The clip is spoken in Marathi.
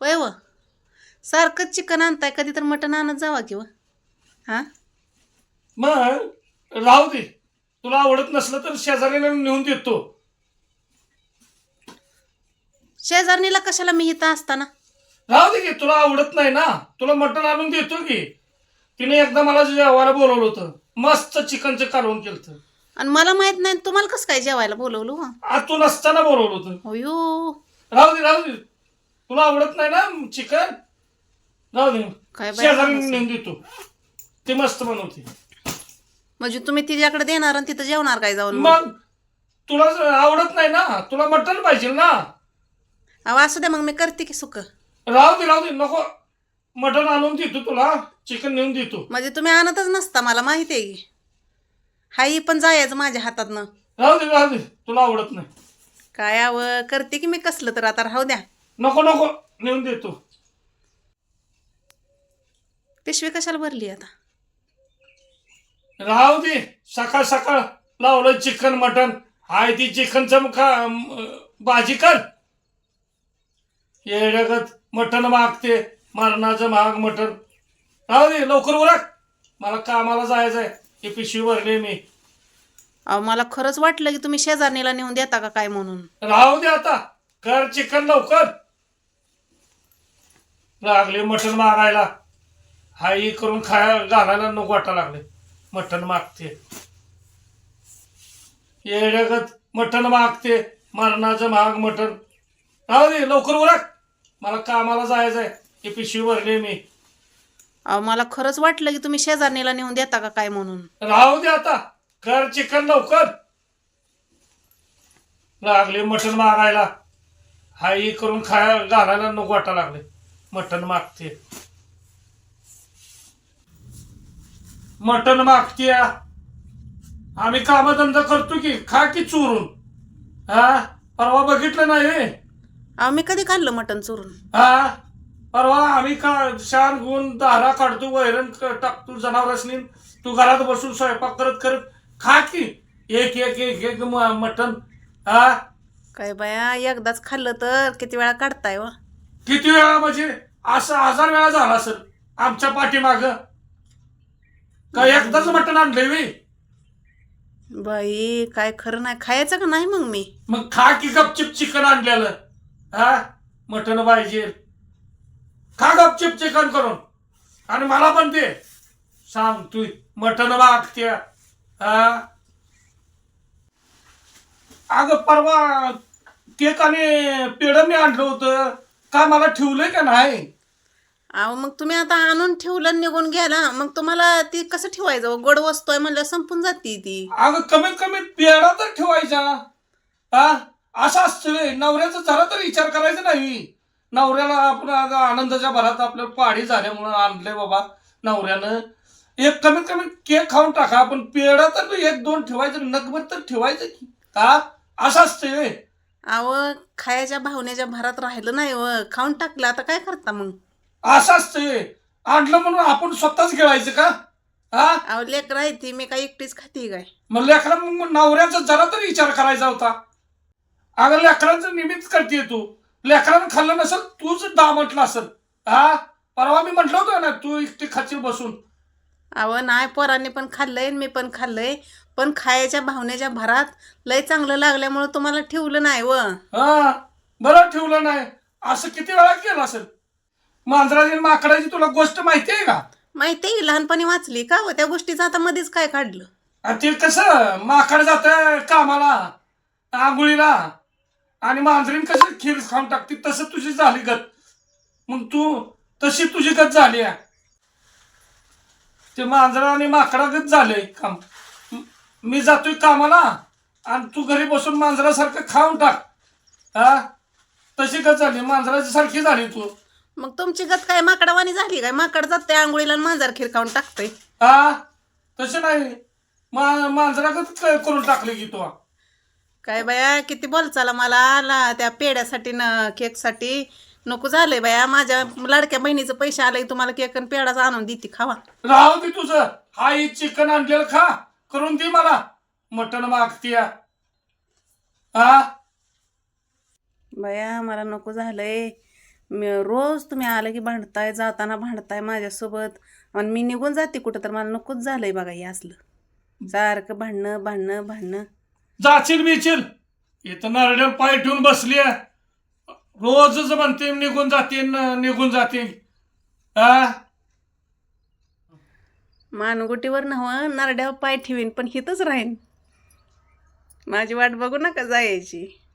होय व. सारखंच चिकन आणताय कधी तर मटण आणत जावा किंवा हां? मग राहू दे. तुला आवडत नसलं तर शेजाऱ्याला नेऊन देतो. शेजारणीला कशाला मी इथं असताना? राहू दे की तुला आवडत नाही ना. तुला मटण आणून देतो की. तिने एकदा मला जेवायला बोलवलं होतं. मस्त चिकनचं कालवून केलं आणि मला माहीत नाही तुम्हाला कसं काय जेवायला बोलवलं हो तू नसताना बोलवलं होतं. अयो. राहू दे राहू दे. तुला आवडत नाही ना चिकन? राहू दे. काय बाई शेजारी. नेऊन देतो. ते मस्त बनवते. म्हणजे तुम्ही तिच्याकडे देणार आणि तिथं जेवणार काय जाऊन मग? मग तुला आवडत नाही ना तुला मटण पाहिजे ना. अहो असू द्या मग मी करते की सुक. राहू दे राहू दे. नको. मटण आणून देतो तुला. चिकन नेऊन देतो. म्हणजे तुम्ही आणतच नसता मला माहिती आहे. की हाई पण जायचं माझ्या हातातनं. राहू दे राहू दे. तुला आवडत नाही. काय अव करते की मी कसलं तर आता राहू द्या. नको नको नेऊन देतो पिशवी कशाला भरली आता? राहू दे सकाळ सकाळ लावलं चिकन मटन. हाय ती चिकनचं खा भाजी कर. येड्यागत मटण मागते मरणाचं महाग मटण राहू दे लवकर उरक. मला कामाला जायचं आहे ही पिशवी भरली मी. अहो मला खरंच वाटलं की तुम्ही शेजारणीला नेऊन देता का काय म्हणून? राहू दे आता कर चिकन लवकर. लागले मटण मागायला हाई करून खाया घालायला नको वाटा लागले. मटण मागते. येड्यागत मटण मागते. मरणाचं महाग मटण. राहू दे लवकर उरक. मला कामाला जायचं आहे. ही पिशवी भरली मी. अहो मला खरंच वाटलं की तुम्ही शेजारणीला नेऊन देता का काय म्हणून? राहू दे आता. कर चिकन लवकर. लागले मटण मागायला हाई करून खाया घालायला नको वाटा लागले. मटण मागते. मटण मागते. आम्ही कामधंदा करतो की खा की चोरून. हा? परवा बघितलं नाही? मी कधी खाल्लं मटण चोरून? हा? परवा आम्ही का शान गुण दारा काढतो वैरण टाकतो जनावरांनी तू घरात बसून स्वयंपाक करत करत खा की. एक एक एक एक मटण. हा? काय बाया एकदाच खाल्लं तर किती वेळा काढताय व? किती वेळा म्हणजे असं हजार वेळा झाला असेल आमच्या पाठीमाग? का एकदाच मटण आणलंय मी बाई काय खरं नाही. खायचं का नाही मग मी? मग खा की गपचिप चिकन आणलेलं. हा? मटण पाहिजे. खा गपचिप चिकन करून. आणि मला पण दे. सांग तू मटण मागते हा? अगं परवा केक आणि पेढ मी आणलं होतं. का मला ठेवलंय का नाही? अहो मग तुम्ही आता आणून ठेवलं आणि निघून गेला मग तुम्हाला ती कसं ठेवायचं? व? गोड वस्तू आहे म्हणलं संपून जाते ती. अगं कमीत कमी पेढा तर ठेवायचा. हा? असं असतं नवऱ्याचा जरा तर विचार करायचा नाही. नवऱ्याला आपण आज आनंदाच्या भरात आपल्या पाडी झाल्यामुळं आणलंय बाबा नवऱ्यानं. एक कमीत कमी केक खाऊन टाका आपण पेढा तर एक दोन ठेवायचं नकभर तर ठेवायचं की. हा? असं असतं अहो खायच्या भावनेच्या भरात राहिलं नाही व. खाऊन टाकलं आता काय करता मग? असं असतं आणलं म्हणून आपण स्वतःच गिळायचं का? हा? अहो लेकर आहे ती मी काय एकटीच खाती काय? मग लेकरा मग नवऱ्याचा जरा तरी विचार करायचा होता. अगं लेकरांचं निमित्त करते तू. लेकरानं खाल्लं नसेल तूच दा म्हटलं असेल. हा? परवा मी म्हटलं होतं ना तू एकटी खाची बसून. अहो नाही पोरांनी पण खाल्लंय आणि मी पण खाल्लंय. पण खायच्या भावनेच्या भरात लय चांगलं लागल्यामुळं तुम्हाला ठेवलं नाही व. हा बरं ठेवलं नाही. असं किती वेळा केलं असेल? मांजराची माकडाची तुला गोष्ट माहिती आहे का? माहिती आहे लहानपणी वाचली का व? त्या गोष्टीचं आता मध्येच काय काढलं? आणि ते कसं माकड जात कामाला आंघोळीला आणि मांजरीन कसं खीर खाऊन टाकते तसं तुझी झाली गत. मग तू तशी तुझी गत झाली आहे. ते मांजरा आणि माकडागत झालंय काम. म- जातोय कामाला आणि तू घरी बसून मांजरासारखं खाऊन टाक. हा? तशी गत झाली मांजराची सारखी झाली तू. मग तुमची गत काय? माकडावानी झाली काय? माकड जाते आंघोळीला आणि मांजर खीर खाऊन टाकतंय. हा? तसे नाही. मा मांजरागत क- करून टाकले की तू. काय बाया किती बोलचाला मला ला त्या पेड्यासाठी न केकसाठी. नको झालंय बाया माझ्या लाडक्या बहिणीचं पैसे आले तुम्हाला केक आणि पेडाच आणून देते खावा. राहू दे तुझं. हा ही चिकन आणलेलं खा. करून दे मला. मटण मागतीया. हा बाया मला नको झालंय. मी रोज तुम्ही आलं की भांडताय जाताना भांडताय माझ्यासोबत. आणि मी निघून जाते कुठं तर मला नकोच झालंय बघा हे असलं. सारखं भांडणं भांडणं भांडणं. जाशील बिशील इथं नारड्यावर पाय ठेवून बसली. रोजच म्हणते निघून जाते निघून जाते. हा मानगुटीवर नव्हा नारड्यावर पाय ठेवीन पण हिथंच राहीन. माझी वाट बघू नका जायची.